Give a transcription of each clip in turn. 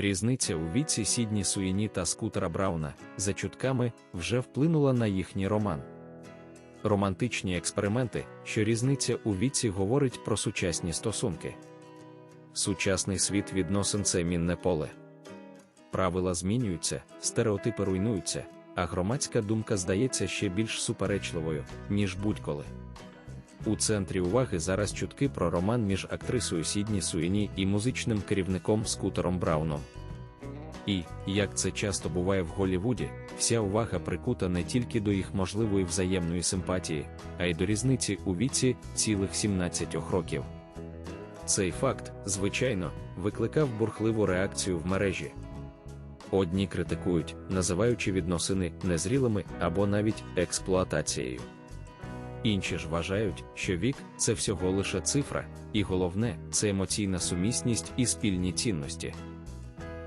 Різниця у віці Сідні Суїні та Скутера Брауна, за чутками, вже вплинула на їхній роман. Романтичні експерименти, що різниця у віці говорить про сучасні стосунки. Сучасний світ відносин це мінне поле. Правила змінюються, стереотипи руйнуються, а громадська думка здається ще більш суперечливою, ніж будь-коли. У центрі уваги зараз чутки про роман між актрисою Сідні Суїні і музичним керівником Скутером Брауном. І, як це часто буває в Голлівуді, вся увага прикута не тільки до їх можливої взаємної симпатії, а й до різниці у віці цілих 17 років. Цей факт, звичайно, викликав бурхливу реакцію в мережі. Одні критикують, називаючи відносини незрілими або навіть експлуатацією. Інші ж вважають, що вік це всього лише цифра, і головне це емоційна сумісність і спільні цінності.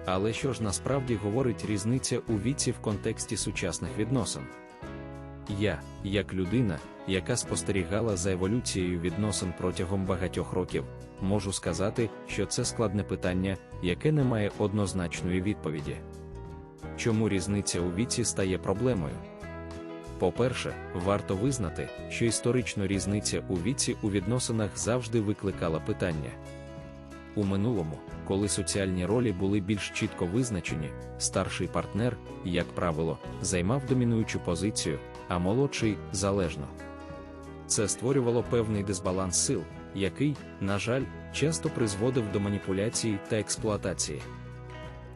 Але що ж насправді говорить різниця у віці в контексті сучасних відносин? Я, як людина, яка спостерігала за еволюцією відносин протягом багатьох років, можу сказати, що це складне питання, яке не має однозначної відповіді. Чому різниця у віці стає проблемою? По-перше, варто визнати, що історично різниця у віці у відносинах завжди викликала питання. У минулому, коли соціальні ролі були більш чітко визначені, старший партнер, як правило, займав домінуючу позицію, а молодший залежно. Це створювало певний дисбаланс сил, який, на жаль, часто призводив до маніпуляцій та експлуатації.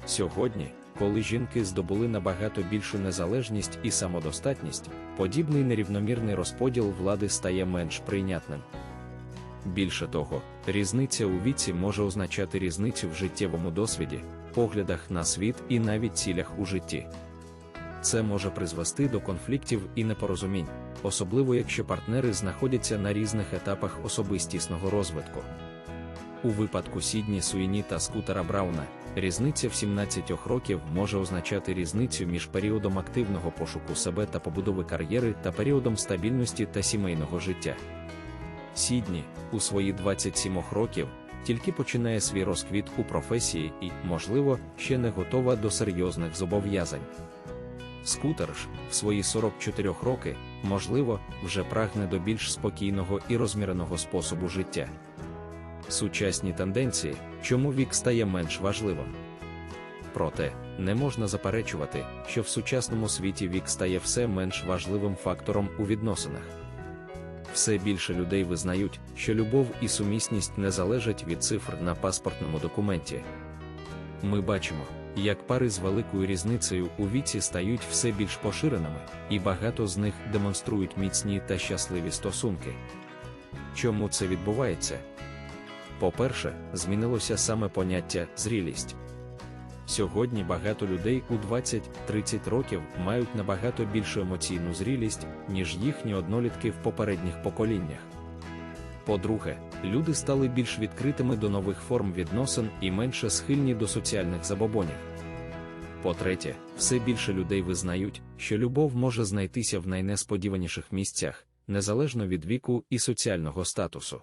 Сьогодні, коли жінки здобули набагато більшу незалежність і самодостатність, подібний нерівномірний розподіл влади стає менш прийнятним. Більше того, різниця у віці може означати різницю в життєвому досвіді, поглядах на світ і навіть цілях у житті. Це може призвести до конфліктів і непорозумінь, особливо якщо партнери знаходяться на різних етапах особистісного розвитку. У випадку Сідні Суїні та Скутера Брауна різниця в 17 років може означати різницю між періодом активного пошуку себе та побудови кар'єри та періодом стабільності та сімейного життя. Сідні, у свої 27 років, тільки починає свій розквіт у професії і, можливо, ще не готова до серйозних зобов'язань. Скутер ж, в свої 44 роки, можливо, вже прагне до більш спокійного і розміреного способу життя. Сучасні тенденції, чому вік стає менш важливим. Проте, не можна заперечувати, що в сучасному світі вік стає все менш важливим фактором у відносинах. Все більше людей визнають, що любов і сумісність не залежать від цифр на паспортному документі. Ми бачимо, як пари з великою різницею у віці стають все більш поширеними, і багато з них демонструють міцні та щасливі стосунки. Чому це відбувається? По-перше, змінилося саме поняття зрілість. Сьогодні багато людей у 20-30 років мають набагато більшу емоційну зрілість, ніж їхні однолітки в попередніх поколіннях. По-друге, люди стали більш відкритими до нових форм відносин і менше схильні до соціальних забобонів. По-третє, все більше людей визнають, що любов може знайтися в найнесподіваніших місцях, незалежно від віку і соціального статусу.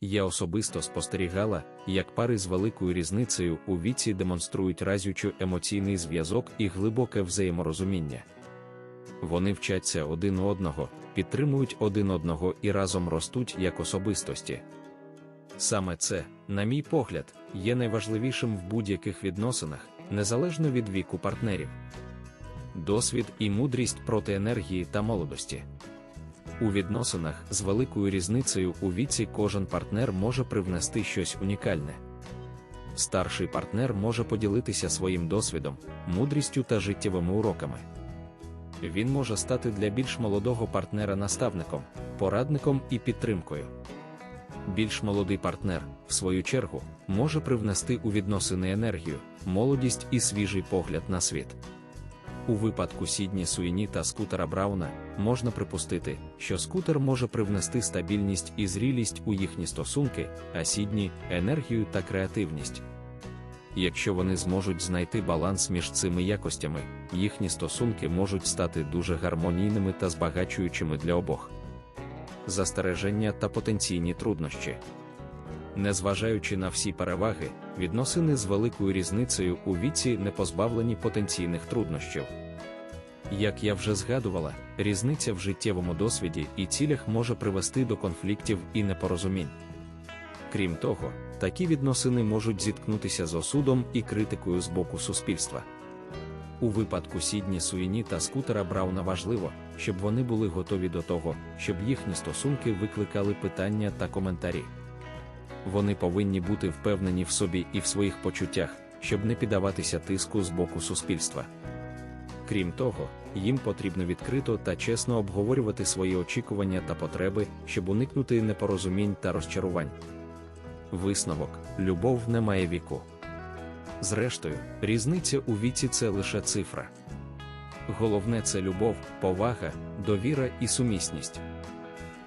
Я особисто спостерігала, як пари з великою різницею у віці демонструють разючу емоційний зв'язок і глибоке взаєморозуміння. Вони вчаться один одного, підтримують один одного і разом ростуть як особистості. Саме це, на мій погляд, є найважливішим в будь-яких відносинах, незалежно від віку партнерів. Досвід і мудрість проти енергії та молодості. У відносинах з великою різницею у віці кожен партнер може привнести щось унікальне. Старший партнер може поділитися своїм досвідом, мудрістю та життєвими уроками. Він може стати для більш молодого партнера наставником, порадником і підтримкою. Більш молодий партнер, в свою чергу, може привнести у відносини енергію, молодість і свіжий погляд на світ. У випадку Сідні Суїні та скутера Брауна можна припустити, що скутер може привнести стабільність і зрілість у їхні стосунки, а Сідні енергію та креативність. Якщо вони зможуть знайти баланс між цими якостями, їхні стосунки можуть стати дуже гармонійними та збагачуючими для обох. Застереження та потенційні труднощі. Незважаючи на всі переваги, відносини з великою різницею у віці не позбавлені потенційних труднощів. Як я вже згадувала, різниця в життєвому досвіді і цілях може привести до конфліктів і непорозумінь. Крім того, такі відносини можуть зіткнутися з осудом і критикою з боку суспільства. У випадку Сідні Суїні та скутера Брауна важливо, щоб вони були готові до того, щоб їхні стосунки викликали питання та коментарі. Вони повинні бути впевнені в собі і в своїх почуттях, щоб не піддаватися тиску з боку суспільства. Крім того, їм потрібно відкрито та чесно обговорювати свої очікування та потреби, щоб уникнути непорозумінь та розчарувань. Висновок любов не має віку. Зрештою, різниця у віці це лише цифра. Головне це любов, повага, довіра і сумісність.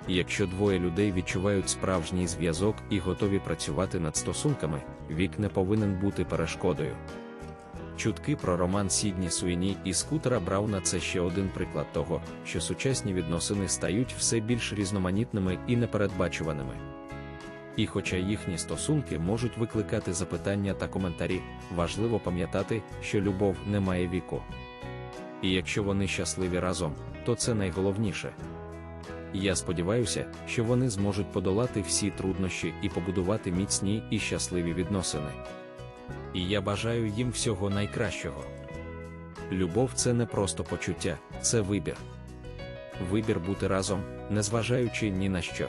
Якщо двоє людей відчувають справжній зв'язок і готові працювати над стосунками, вік не повинен бути перешкодою. Чутки про роман Сідні Суїні і скутера Брауна це ще один приклад того, що сучасні відносини стають все більш різноманітними і непередбачуваними. І хоча їхні стосунки можуть викликати запитання та коментарі, важливо пам'ятати, що любов не має віку. І якщо вони щасливі разом, то це найголовніше. Я сподіваюся, що вони зможуть подолати всі труднощі і побудувати міцні і щасливі відносини. І я бажаю їм всього найкращого. Любов це не просто почуття, це вибір. Вибір бути разом, незважаючи ні на що.